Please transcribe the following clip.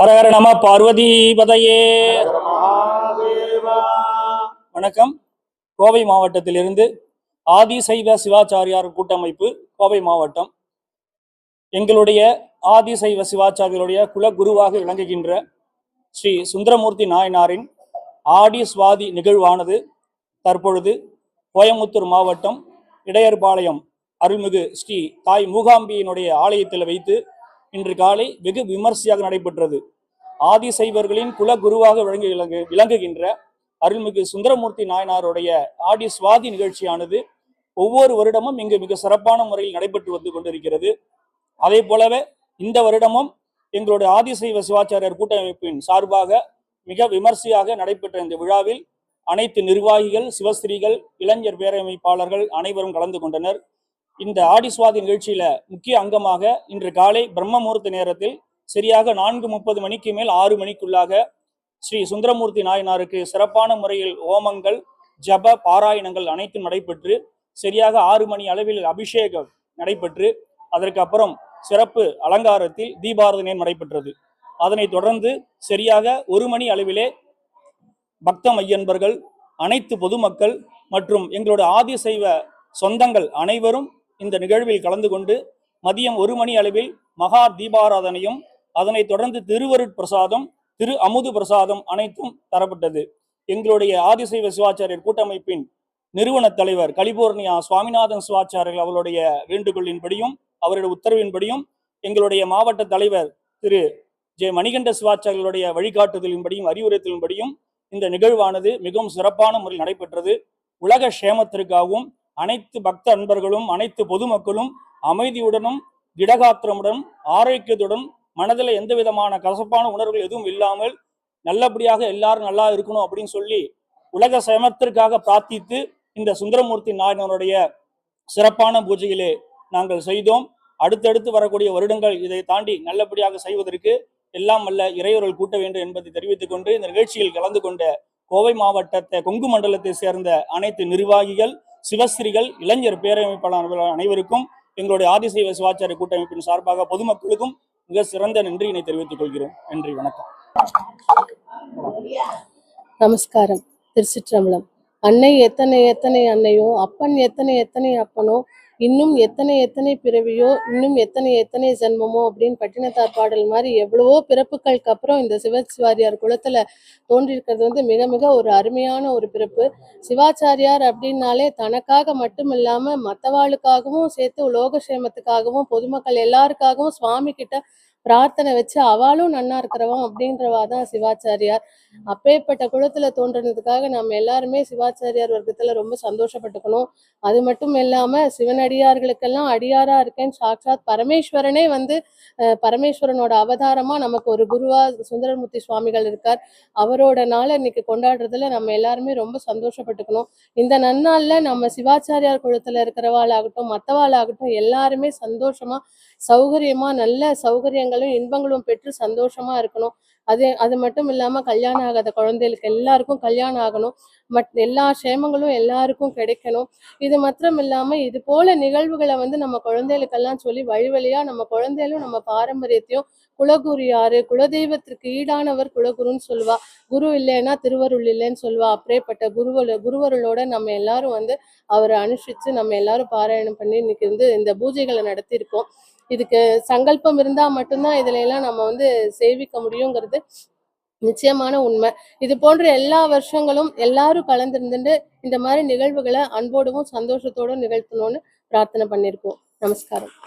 ஹரஹர நம பார்வதி பதையே வணக்கம். கோவை மாவட்டத்திலிருந்து ஆதிசைவ சிவாச்சாரியார் கூட்டமைப்பு கோவை மாவட்டம். எங்களுடைய ஆதிசைவ சிவாச்சாரியருடைய குல குருவாக விளங்குகின்ற ஸ்ரீ சுந்தரமூர்த்தி நாயனாரின் ஆடி சுவாதி நிகழ்வானது தற்பொழுது கோயமுத்தூர் மாவட்டம் இடையர்பாளையம் அருள்மிகு ஸ்ரீ தாய் மூகாம்பியினுடைய ஆலயத்தில் வைத்து இன்று காலை வெகு விமர்சையாக நடைபெற்றது. ஆதிசைவர்களின் குல குருவாக விளங்கு விளங்கு விளங்குகின்ற அருள்மிகு சுந்தரமூர்த்தி நாயனாருடைய ஆடி சுவாதி நிகழ்ச்சியானது ஒவ்வொரு வருடமும் இங்கு மிக சிறப்பான முறையில் நடைபெற்று வந்து கொண்டிருக்கிறது. அதே போலவே இந்த வருடமும் எங்களுடைய ஆதிசைவ சிவாச்சாரியர் கூட்டமைப்பின் சார்பாக மிக விமர்சையாக நடைபெற்ற இந்த விழாவில் அனைத்து நிர்வாகிகள் சிவஸ்திரீகள் இளைஞர் பேரமைப்பாளர்கள் அனைவரும் கலந்து கொண்டனர். இந்த ஆடி சுவாதி நிகழ்ச்சியில முக்கிய அங்கமாக இன்று காலை பிரம்ம முகூர்த்த நேரத்தில் சரியாக நான்கு முப்பது மணிக்கு மேல் ஆறு மணிக்குள்ளாக ஸ்ரீ சுந்தரமூர்த்தி நாயனாருக்கு சிறப்பான முறையில் ஓமங்கள் ஜப பாராயணங்கள் அனைத்தும் நடைபெற்று சரியாக ஆறு மணி அளவில் அபிஷேகம் நடைபெற்று அதற்கு அப்புறம் சிறப்பு அலங்காரத்தில் தீபாரதனை நடைபெற்றது. அதனைத் தொடர்ந்து சரியாக ஒரு மணி அளவிலே பக்த மையன்பர்கள் அனைத்து பொதுமக்கள் மற்றும் எங்களோட ஆதிசைவ சொந்தங்கள் அனைவரும் இந்த நிகழ்வில் கலந்து கொண்டு மதியம் ஒரு மணி அளவில் மகா தீபாராதனையும் அதனைத் தொடர்ந்து திருவருட் பிரசாதம் திரு அமுது பிரசாதம் அனைத்தும் தரப்பட்டது. எங்களுடைய ஆதிசைவ சிவாச்சாரியர் கூட்டமைப்பின் நிறுவன தலைவர் கலிபோர்னியா சுவாமிநாதன் சிவாச்சாரியர் அவருடைய வேண்டுகோளின்படியும் அவருடைய உத்தரவின்படியும் எங்களுடைய மாவட்ட தலைவர் திரு ஜே மணிகண்ட சிவாச்சாரியர்களுடைய வழிகாட்டுதலின்படியும் அறிவுறுத்தலின்படியும் இந்த நிகழ்வானது மிகவும் சிறப்பான முறையில் நடைபெற்றது. உலக சேமத்திற்காகவும் அனைத்து பக்த அன்பர்களும் அனைத்து பொதுமக்களும் அமைதியுடனும் திடகாத்திரமுடன் ஆரோக்கியத்துடன் மனதில் எந்த விதமான கசப்பான உணர்வுகள் எதுவும் இல்லாமல் நல்லபடியாக எல்லாரும் நல்லா இருக்கணும் அப்படின்னு சொல்லி உலக சமத்திற்காக பிரார்த்தித்து இந்த சுந்தரமூர்த்தி நாயனருடைய சிறப்பான பூஜையிலே நாங்கள் செய்தோம். அடுத்தடுத்து வரக்கூடிய வருடங்கள் இதை தாண்டி நல்லபடியாக செய்வதற்கு எல்லாம் வல்ல இறையொருள் கூட்ட வேண்டும் என்பதை தெரிவித்துக் கொண்டு இந்த நிகழ்ச்சியில் கலந்து கொண்ட கோவை மாவட்டத்தை கொங்கு மண்டலத்தை சேர்ந்த அனைத்து நிர்வாகிகள் சிவஸ்ரீகள் இளைஞர் பேரமைப்பாளர்கள் அனைவருக்கும் எங்களுடைய ஆதிசைவ சிவாச்சாரிய கூட்டமைப்பின் சார்பாக பொதுமக்களுக்கும் மிக சிறந்த நன்றியினை தெரிவித்துக் கொள்கிறோம். நன்றி வணக்கம். நமஸ்காரம். திருச்சிற்றம்பலம். அன்னை எத்தனை எத்தனை அன்னையோ அப்பன் எத்தனை எத்தனை அப்பனோ இன்னும் எத்தனை எத்தனை பிறவியோ இன்னும் எத்தனை எத்தனை ஜென்மமோ அப்படின்னு பட்டினத்தார் பாடல் மாதிரி எவ்வளவோ பிறப்புகளுக்கு அப்புறம் இந்த சிவசிவாரியார் குலத்துல தோன்றியிருக்கிறது வந்து மிக மிக ஒரு அருமையான ஒரு பிறப்பு. சிவாச்சாரியார் அப்படின்னாலே தனக்காக மட்டும் இல்லாம மற்றவாளுக்காகவும் சேர்த்து உலோக சேமத்துக்காகவும் பொதுமக்கள் எல்லாருக்காகவும் சுவாமி கிட்ட பிரார்த்தனை வச்சு அவளும் நன்னா இருக்கிறவன் அப்படின்றவா தான் சிவாச்சாரியார். அப்பேற்பட்ட குளத்துல தோன்றினதுக்காக நம்ம எல்லாருமே சிவாச்சாரியார் வர்க்கத்துல ரொம்ப சந்தோஷப்பட்டுக்கணும். அது மட்டும் இல்லாம சிவனடியார்களுக்கெல்லாம் அடியாரா இருக்கேன். சாட்சாத் பரமேஸ்வரனே வந்து பரமேஸ்வரனோட அவதாரமா நமக்கு ஒரு குருவா சுந்தரமூர்த்தி சுவாமிகள் இருக்கார். அவரோட நாளை இன்னைக்கு கொண்டாடுறதுல நம்ம எல்லாருமே ரொம்ப சந்தோஷப்பட்டுக்கணும். இந்த நன்னாள்ல நம்ம சிவாச்சாரியார் குளத்துல இருக்கிறவாளாகட்டும் மற்றவாளாகட்டும் எல்லாருமே சந்தோஷமா சௌகரியமா நல்ல சௌகரியங்களும் இன்பங்களும் பெற்று சந்தோஷமா இருக்கணும். அது அது மட்டும் இல்லாம கல்யாணம் ஆகாத குழந்தைகளுக்கு எல்லாருக்கும் கல்யாணம் ஆகணும். மட் எல்லா க்ஷேமங்களும் எல்லாருக்கும் கிடைக்கணும். இது மாத்திரம் இல்லாம இது போல நிகழ்வுகளை வந்து நம்ம குழந்தைகளுக்கெல்லாம் சொல்லி வழி வழியா நம்ம குழந்தைகளும் நம்ம பாரம்பரியத்தையும் குலகுரு யாரு குலதெய்வத்திற்கு ஈடானவர் குலகுருன்னு சொல்லுவா. குரு இல்லைன்னா திருவருள் இல்லைன்னு சொல்லுவா. அப்படியேப்பட்ட குருவரு குருவருளோட நம்ம எல்லாரும் வந்து அவரை அனுஷ்டிச்சு நம்ம எல்லாரும் பாராயணம் பண்ணி இன்னைக்கு வந்து இந்த பூஜைகளை நடத்தியிருக்கோம். இதுக்கு சங்கல்பம் இருந்தா மட்டும்தான் இதுல எல்லாம் நம்ம வந்து சேவிக்க முடியுங்கிறது நிச்சயமான உண்மை. இது போன்ற எல்லா வருஷங்களும் எல்லாரும் கலந்திருந்துட்டு இந்த மாதிரி நிகழ்வுகளை அன்போடவும் சந்தோஷத்தோடும் நிகழ்த்தணும்னு பிரார்த்தனை பண்ணியிருக்கோம். நமஸ்காரம்.